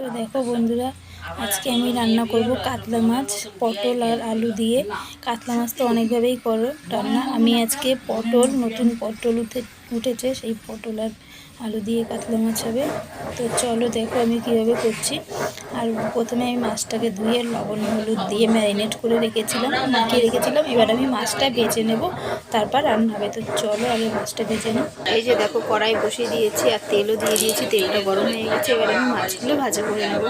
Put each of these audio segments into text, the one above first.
তো দেখো বন্ধুরা, আজকে আমি রান্না করব কাতলা মাছ, পটল আর আলু দিয়ে। কাতলা মাছ তো অনেকভাবেই করো রান্না। আমি আজকে পটল, নতুন পটল উঠে, উঠেছে, সেই পটল আর আলু দিয়ে কাতলা মাছ হবে। তো চলো দেখো আমি কীভাবে করছি। আর প্রথমে আমি মাছটাকে ধুয়ে লবণ, হলুদ দিয়ে ম্যারিনেট করে রেখেছিলাম, মাখিয়ে রেখেছিলাম। এবার আমি মাছটা বেছে নেব, তারপর রান্না হবে। তো চলো আগে মাছটা ভেজে নিই। এই যে দেখো, কড়াই বসিয়ে দিয়েছি আর তেলও দিয়ে দিয়েছি, তেলটা গরম হয়ে গেছে। এবার আমি মাছগুলো ভাজা করে নেব।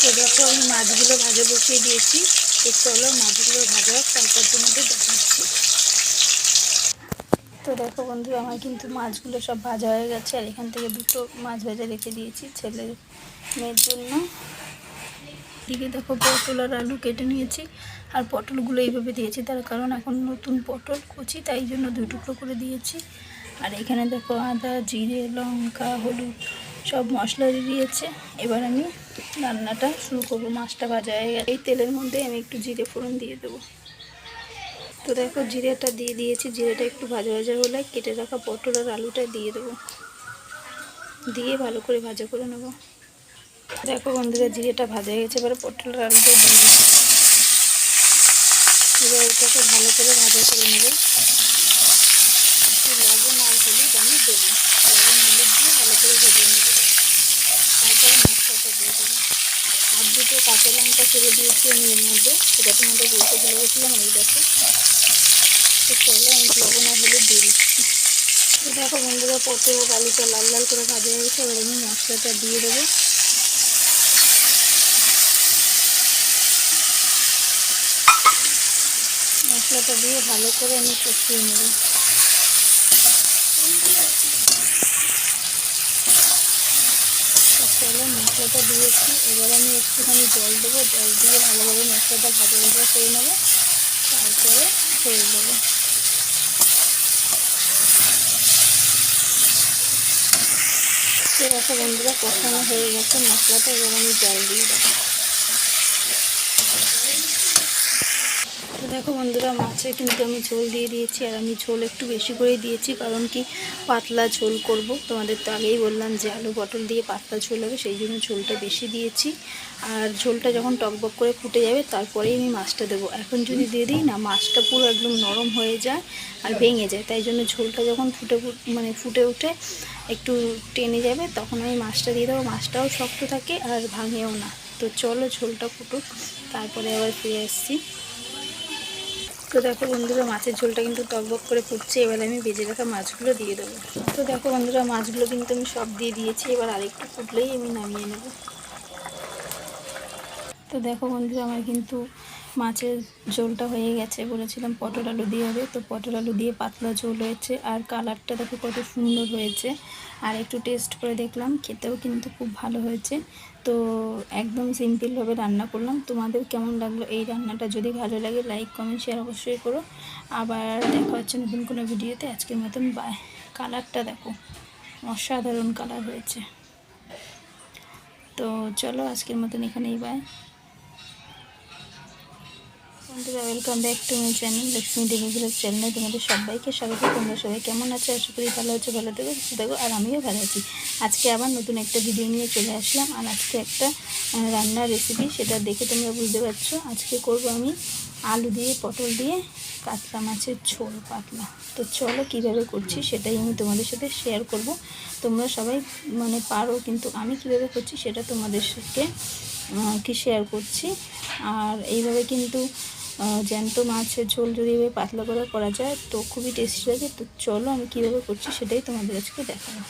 তো দেখো, আমি মাছগুলো ভাজা বসিয়ে দিয়েছি। তো চলো মাছগুলো ভাজা তারপর তোমাদের দেখাচ্ছি। তো দেখো বন্ধু, আমার কিন্তু মাছগুলো সব ভাজা হয়ে গেছে, আর এখান থেকে দুটো মাছ ভাজা রেখে দিয়েছি ছেলের মেয়ের জন্য। দিকে দেখো পটল আর আলু কেটে নিয়েছি, আর পটলগুলো এইভাবে দিয়েছি, তার কারণ এখন নতুন পটল কুচি, তাই জন্য দুই টুকরো করে দিয়েছি। আর এখানে দেখো আদা, জিরে, লঙ্কা, হলুদ সব মশলা দিয়েছে। এবার আমি রান্নাটা শুরু করব, মাছটা ভাজা হয়ে গেছে। এই তেলের মধ্যে আমি একটু জিরে ফোড়ন দিয়ে দেবো। তো দেখো জিরেটা দিয়ে দিয়েছি, জিরেটা একটু ভাজা ভাজা হলে কেটে রাখা পটল আর আলুটা দিয়ে দেবো। দিয়ে ভালো করে ভাজা করে নেব। দেখো বন্ধুরা, জিরেটা ভাজা গেছে, এবারে পটল আর আলুটা দিয়ে দিচ্ছি এবার এটাকে ভালো করে ভাজা করে নেব। লবণ আর হলুদ আমি দেবো। লবণ দিয়ে ভালো করে ভেজে নেব। তারপরে মশলাটা দিয়ে দেবো। আর দুটো কাঁচা লঙ্কা ছেড়ে দিয়েছি আমি এর মধ্যে। সেটা তোমাদের বলতে ভুলে গেছিলাম, এই দেখো। তো চলো, আমি লবণ আর হলুদ দিয়ে দিচ্ছি দেখো বন্ধুরা, পটল আলুটা লাল লাল করে ভাজা হয়ে গেছে, এবার আমি মশলাটা দিয়ে দেবো। মশলাটা দিয়ে ভালো করে আমি কষিয়ে নেব। চলো মশলাটা দিয়েছি। এবার আমি একটুখানি জল দেবো। জল দিয়ে ভালোভাবে মশলাটা ভাজা ভাজা করে নেব। তারপরে ছেড়ে দেবো। দেখো বন্ধুরা, কষানো হয়ে গেছে। মশলাটা এবার আমি জল দিয়ে দেবো। দেখো বন্ধুরা মাছে কিন্তু আমি ঝোল দিয়ে দিয়েছি, আর আমি ঝোল একটু বেশি করেই দিয়েছি, কারণ কি পাতলা ঝোল করব। তোমাদের তো আগেই বললাম যে আলু পটল দিয়ে পাতলা ঝোল হবে, সেই জন্য ঝোলটা বেশি দিয়েছি। আর ঝোলটা যখন টকবক করে ফুটে যাবে, তারপরেই আমি মাছটা দেবো। এখন যদি দিয়ে দিই না, মাছটা পুরো একদম নরম হয়ে যায় আর ভেঙে যায়, তাই জন্য ঝোলটা যখন ফুটে মানে ফুটে উঠে একটু টেনে যাবে, তখন আমি মাছটা দিয়ে দেবো। মাছটাও শক্ত থাকে আর ভাঙেও না। তো চলো ঝোলটা ফুটুক, তারপরে আবার ফিরে আসছি। তো দেখো বন্ধুরা, মাছের ঝোলটা কিন্তু টকবক করে ফুটছে, এবার আমি বেজে রাখা মাছগুলো দিয়ে দেবো। তো দেখো বন্ধুরা, মাছগুলো কিন্তু আমি সব দিয়ে দিয়েছি, এবার আরেকটু ফুটলেই আমি নামিয়ে নেব। তো দেখো বন্ধুরা, আমার কিন্তু মাছের ঝোলটা হয়ে গেছে। বলেছিলাম পটল আলু দিয়ে হবে, তো পটল আলু দিয়ে পাতলা ঝোল হয়েছে আর কালারটা দেখো কত সুন্দর হয়েছে। আর একটু টেস্ট করে দেখলাম, খেতেও কিন্তু খুব ভালো হয়েছে। তো একদম সিম্পলভাবে রান্না করলাম। তোমাদের কেমন লাগল এই রান্নাটা? যদি ভালো লাগে লাইক কমেন্ট শেয়ার অবশ্যই করো। আবার দেখা হচ্ছে নতুন কোনো ভিডিওতে আজকের মতন বাই কালারটা দেখো, অসাধারণ কালার হয়েছে। তো চলো আজকের মতন এখানেই বাই বন্ধুরা welcome back to my channel Lakshmi Devi blog চ্যানেলে তোমাদের সবাইকে স্বাগত, তোমরা সবাই কেমন আছো? আশা করি ভালো আছো, ভালো থেকো, সুস্থ থাকো, আর আমিও ভালো আছি। আজকে আবার নতুন একটা ভিডিও নিয়ে চলে আসলাম, আর আজকে একটা রান্নার রেসিপি সেটা দেখে তোমরা বুঝতে পারছ। আজকে করব আমি আলু দিয়ে, পটল দিয়ে কাতলা মাছের ঝোল পাতলা। তো চলো কীভাবে করছি সেটাই আমি তোমাদের সাথে শেয়ার করব। তোমরা সবাই মানে পারো, কিন্তু আমি কীভাবে করছি সেটা তোমাদের সাথে কি শেয়ার করছি। আর এইভাবে কিন্তু জ্যান্ত মাছের ঝোল যদি এভাবে পাতলা করে করা যায়, তো খুবই টেস্টি লাগে। তো চলো আমি কীভাবে করছি সেটাই তোমাদের আজকে দেখাবো।